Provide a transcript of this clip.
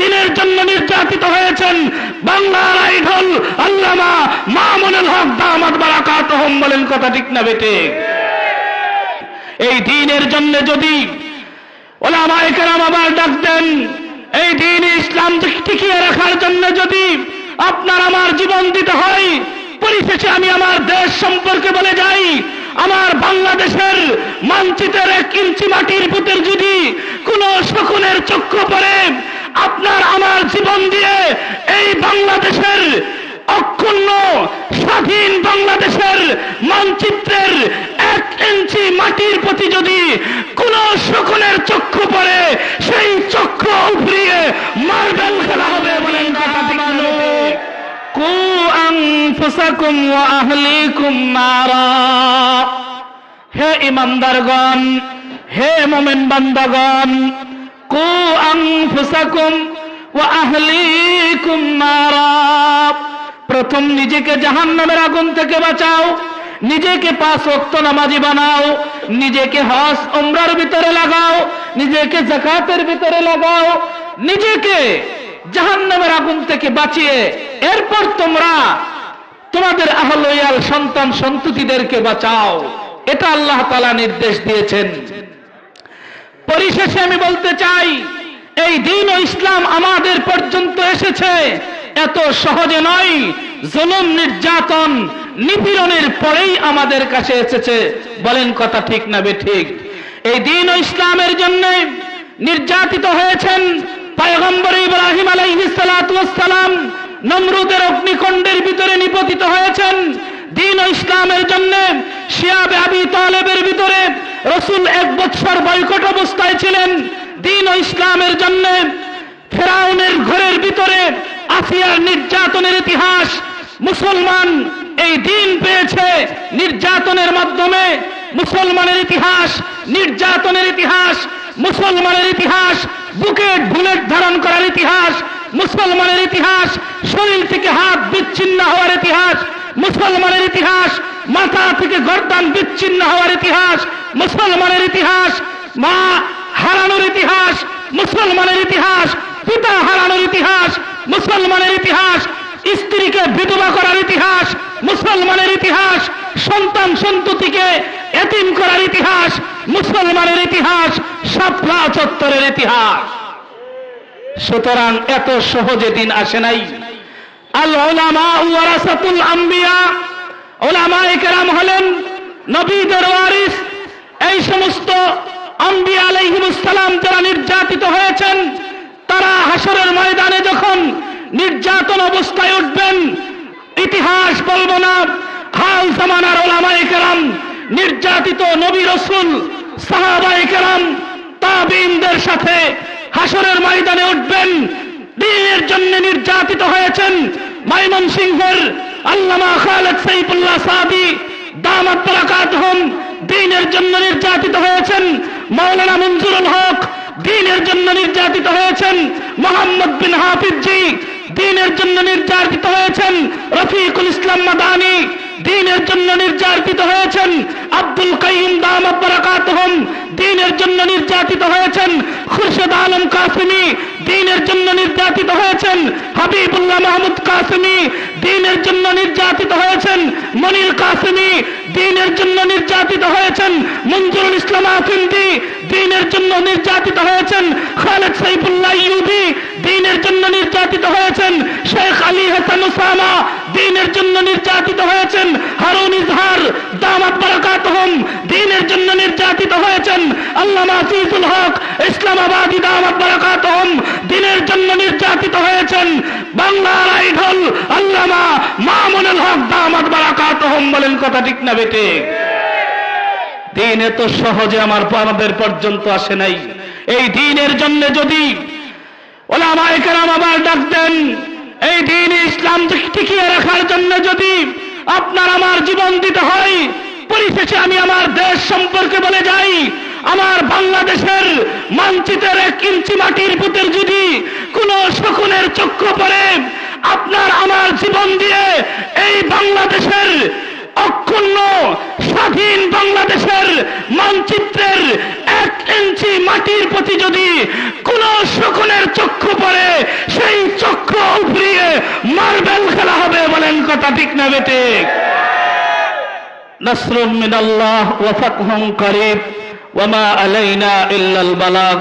দিনের জন্য নির্যাতিত হয়েছেন। বাংলার আইডল আল্লামা মামুনুল হক দামাত বারাকাত বলেন কথা ঠিক না বেটে এই দিনের জন্য যদি ওলামায়ে কেরাম আবার ডাক দেন, এই দিন ইসলাম টিকিয়ে রাখার জন্য যদি আপনার আমার জীবন দিতে হয়, পরিশেষে আমি আমার দেশ সম্পর্কে বলে যাই, আমার বাংলাদেশের মানচিত্রের এক ইঞ্চি মাটির পুতের যদি কোন শকুনের চক্ষু পড়ে আপনার আমার জীবন দিয়ে এই বাংলাদেশের অক্ষুণ্ণ স্বাধীন বাংলাদেশের মানচিত্রের এক ইঞ্চি মাটির প্রতি যদি কোন শকুনের চক্ষু পড়ে, সেই চক্ষু উপরিয়ে মার্বেল খেলা হবে বলেন কু আনফুসাকুম ওয়া হে ইমানদারগণ, হে মোমেন বান্দাগণ, কু আনফুসাকুম ওয়া আহলিকুম নারা। প্রথম নিজেকে জাহান্নামের আগুন থেকে বাঁচাও। নিজেকে পাঁচ ওয়াক্ত নামাজি বানাও, নিজেকে হজ, উমরার ভিতরে লাগাও, নিজেকে জাকাতের ভিতরে লাগাও, নিজেকে জাহান্নামের আগুন থেকে বাঁচিয়ে এরপর তোমরা তোমাদের আহলয়াল সন্তান সন্ততিদেরকে বাঁচাও। এটা আল্লাহ তালা নির্দেশ দিয়েছেন। পরিশেষে আমি বলতে চাই, এই দিন ও ইসলাম আমাদের পর্যন্ত এসেছে। এত সহজে নয়, জুলুম, নির্যাতন নিপীড়নের পরেই আমাদের কাছে এসেছে। বলেন কথা ঠিক না ঠিক। এই দিন ও ইসলামের জন্য নির্যাতিত হয়েছেন পয়গম্বর ইব্রাহিম আলাইহিসালাম নমরুদের অগ্নিকুণ্ডের ভিতরে নিপতিত হয়েছেন। দিন ও ইসলামের জন্য শিয়াবে আবি তালেবের ভিতরে রসুল এক বৎসর বয়কট অবস্থায় ছিলেন। দিন ও ইসলামের জন্য ফেরাউনের ঘরের ভিতরে আসিয়ার নির্যাতনের ইতিহাস মুসলমান এই দিন পেয়েছে নির্যাতনের মাধ্যমে মুসলমানের ইতিহাস, নির্যাতনের ইতিহাস, মুসলমানের ইতিহাস বুকেট বুলেট ধারণ করার ইতিহাস, মুসলমানের ইতিহাস, শরীর থেকে হাত বিচ্ছিন্ন হওয়ার ইতিহাস, মুসলমানের ইতিহাস, মাথা থেকে গর্দান বিচ্ছিন্ন হওয়ার ইতিহাস, মুসলমানের ইতিহাস, মা হারানোর ইতিহাস, মুসলমানের ইতিহাস, পিতা হারানোর ইতিহাস, মুসলমানের ইতিহাস স্ত্রীকে বিধবা করার ইতিহাস, মুসলমানের ইতিহাস, সন্তান সন্ততিকে এতিম করার ইতিহাস, মুসলমানের ইতিহাস সাপলা চত্বরের ইতিহাস। সুতরাং এত সহজে দিন আসে নাই। আল ওলামা ওয়ারাসাতুল আম্বিয়া ওলামা একরাম হলেন নবীদের ওয়ারিস। এই সমস্ত আম্বিয়া আলাইহিমুসসালাম যারা নির্যাতিত হয়েছেন, তারা হাসরের ময়দানে যখন নির্যাতন অবস্থায় উঠবেন। ইতিহাস বলব না। হাল জামানার ওলামায়ে কেরাম, নির্যাতিত নবী রসুল, সাহাবায়ে কেরাম, তাবিনদের সাথে হাসরের ময়দানে উঠবেন। দিনের জন্য নির্যাতিত হয়েছেন মাইমন সিংহের আল্লামা খালেদ সাইফুল্লাহ সাদি, দামাত বারাকাতহুম দিনের জন্য নির্যাতিত হয়েছেন মাওলানা মঞ্জুরুল হক, দিনের জন্য নির্যাতিত হয়েছেন মোহাম্মদ বিন হাফিজ জি দিনের জন্য নির্যাতিত হয়েছেন রফিকুল ইসলাম মাদানি। দিনের জন্য নির্যাতিত হয়েছেন আব্দুল কাইম দামাত বারাকাতহুম দিনের জন্য নির্যাতিত হয়েছেন খুরশেদ আলম কাসিমি। দিনের জন্য নির্যাতিত হয়েছেন হাবিবুল্লাহ মাহমুদ কাসিমি। দিনের জন্য নির্যাতিত হয়েছেন মনির কাসিমি। দিনের জন্য নির্যাতিত হয়েছেন মঞ্জুরুল ইসলাম আফিন্দি দিনের জন্য নির্যাতিত হয়েছেন খালেদ সাইফুল্লাহ ইউদি দিনের জন্য নির্যাতিত হয়েছেন শেখ আলী হাসান উসামা দিনের জন্য নির্যাতিত হয়েছেন। হারুন ইজহার, দামাত বারাকাতহুম দিনের জন্য নির্যাতিত হয়েছেন। আজিজুল হক, ইসলামাবাদী দামাত বারাকাতহুম দিনের জন্য নির্যাতিত হয়েছেন। বাংলার আইডল মামুনুল হক দামাত বারাকাতহুম বলেন কথা ঠিক না বেটে দিন এত সহজে আমার পর্যন্ত আসে নাই। এই দিনের জন্য যদি ওলামায়ে কেরাম আবার ডাক দেন এই দিন ইসলাম টিকিয়ে রাখার জন্য যদি আপনার আমার জীবন দিতে হয়, পরিশেষে আমি আমার দেশ সম্পর্কে বলে যাই, আমার বাংলাদেশের মানচিত্রের এক ইঞ্চি মাটির পুতের যদি কোন শকুনের চক্ষু পড়ে, আপনার আমার জীবন দিয়ে এই বাংলাদেশের অক্ষুণ্ণ স্বাধীন বাংলাদেশের মানচিত্রের এক ইঞ্চি মাটির প্রতি যদি কোন শকুনের চক্ষু পড়ে, সেই চক্ষু উপড়িয়ে মার্বেল খেলা হবে বলেন কথা ঠিক না বেটিক নসরুল মিনাল্লাহ ওয়াফাকহুম ওয়া মা আলাইনা ইল্লাল বালাগ।